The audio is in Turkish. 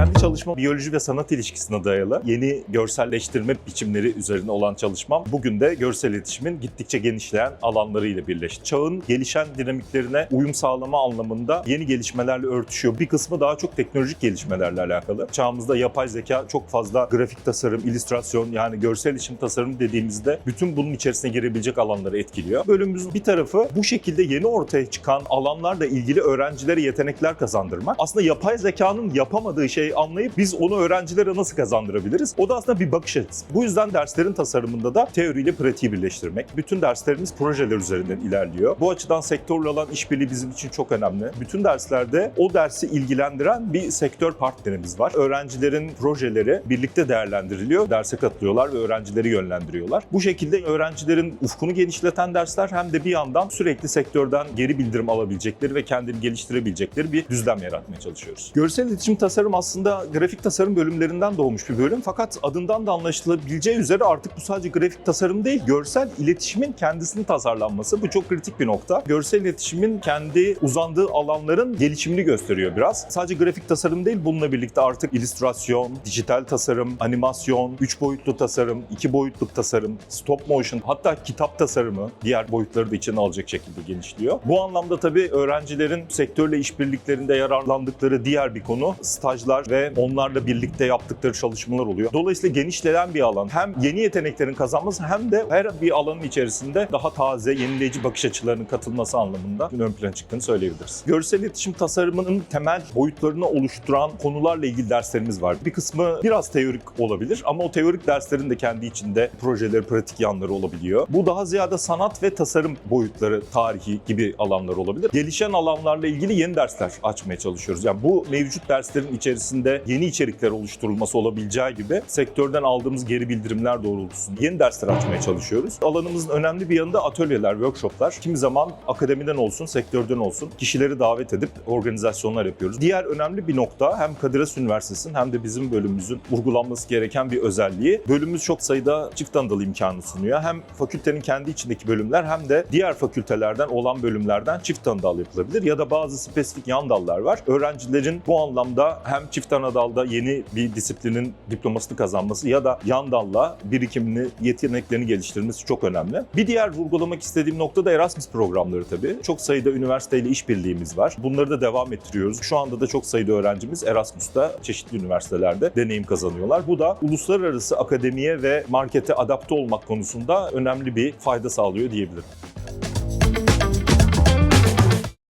Dann Çalışma biyoloji ve sanat ilişkisine dayalı yeni görselleştirme biçimleri üzerine olan çalışmam bugün de görsel iletişimin gittikçe genişleyen alanlarıyla birleşti. Çağın gelişen dinamiklerine uyum sağlama anlamında yeni gelişmelerle örtüşüyor. Bir kısmı daha çok teknolojik gelişmelerle alakalı. Çağımızda yapay zeka çok fazla grafik tasarım, illüstrasyon yani görsel iletişim tasarım dediğimizde bütün bunun içerisine girebilecek alanları etkiliyor. Bölümümüzün bir tarafı bu şekilde yeni ortaya çıkan alanlarla ilgili öğrencilere yetenekler kazandırmak. Aslında yapay zekanın yapamadığı şeyi anlayıp biz onu öğrencilere nasıl kazandırabiliriz? O da aslında bir bakış açısı. Bu yüzden derslerin tasarımında da teoriyle pratiği birleştirmek. Bütün derslerimiz projeler üzerinden ilerliyor. Bu açıdan sektörle olan işbirliği bizim için çok önemli. Bütün derslerde o dersi ilgilendiren bir sektör partnerimiz var. Öğrencilerin projeleri birlikte değerlendiriliyor. Derse katılıyorlar ve öğrencileri yönlendiriyorlar. Bu şekilde öğrencilerin ufkunu genişleten dersler hem de bir yandan sürekli sektörden geri bildirim alabilecekleri ve kendini geliştirebilecekleri bir düzlem yaratmaya çalışıyoruz. Görsel iletişim tasarım aslında grafik tasarım bölümlerinden doğmuş bir bölüm. Fakat adından da anlaşılabileceği üzere artık bu sadece grafik tasarım değil, görsel iletişimin kendisinin tasarlanması. Bu çok kritik bir nokta. Görsel iletişimin kendi uzandığı alanların gelişimini gösteriyor biraz. Sadece grafik tasarım değil, bununla birlikte artık illüstrasyon, dijital tasarım, animasyon, 3 boyutlu tasarım, 2 boyutlu tasarım, stop motion, hatta kitap tasarımı diğer boyutları da içine alacak şekilde genişliyor. Bu anlamda tabii öğrencilerin sektörle işbirliklerinde yararlandıkları diğer bir konu stajlar ve onlarla birlikte yaptıkları çalışmalar oluyor. Dolayısıyla genişleyen bir alan. Hem yeni yeteneklerin kazanması hem de her bir alanın içerisinde daha taze, yenileyici bakış açılarının katılması anlamında ön plana çıktığını söyleyebiliriz. Görsel iletişim tasarımının temel boyutlarını oluşturan konularla ilgili derslerimiz var. Bir kısmı biraz teorik olabilir ama o teorik derslerin de kendi içinde projeleri, pratik yanları olabiliyor. Bu daha ziyade sanat ve tasarım boyutları, tarihi gibi alanlar olabilir. Gelişen alanlarla ilgili yeni dersler açmaya çalışıyoruz. Yani bu mevcut derslerin içerisinde yeni içerikler oluşturulması olabileceği gibi sektörden aldığımız geri bildirimler doğrultusunda yeni dersler açmaya çalışıyoruz. Alanımızın önemli bir yanı da atölyeler, workshoplar. Kimi zaman akademiden olsun, sektörden olsun kişileri davet edip organizasyonlar yapıyoruz. Diğer önemli bir nokta hem Kadir Has Üniversitesi'nin hem de bizim bölümümüzün vurgulanması gereken bir özelliği. Bölümümüz çok sayıda çift anadal imkanı sunuyor. Hem fakültenin kendi içindeki bölümler hem de diğer fakültelerden olan bölümlerden çift anadal yapılabilir ya da bazı spesifik yan dallar var. Öğrencilerin bu anlamda hem çift anadalda yeni bir disiplinin diplomasını kazanması ya da yan dalla birikimini, yeteneklerini geliştirmesi çok önemli. Bir diğer vurgulamak istediğim nokta da Erasmus programları tabii. Çok sayıda üniversiteyle işbirliğimiz var. Bunları da devam ettiriyoruz. Şu anda da çok sayıda öğrencimiz Erasmus'ta çeşitli üniversitelerde deneyim kazanıyorlar. Bu da uluslararası akademiye ve markete adapte olmak konusunda önemli bir fayda sağlıyor diyebilirim.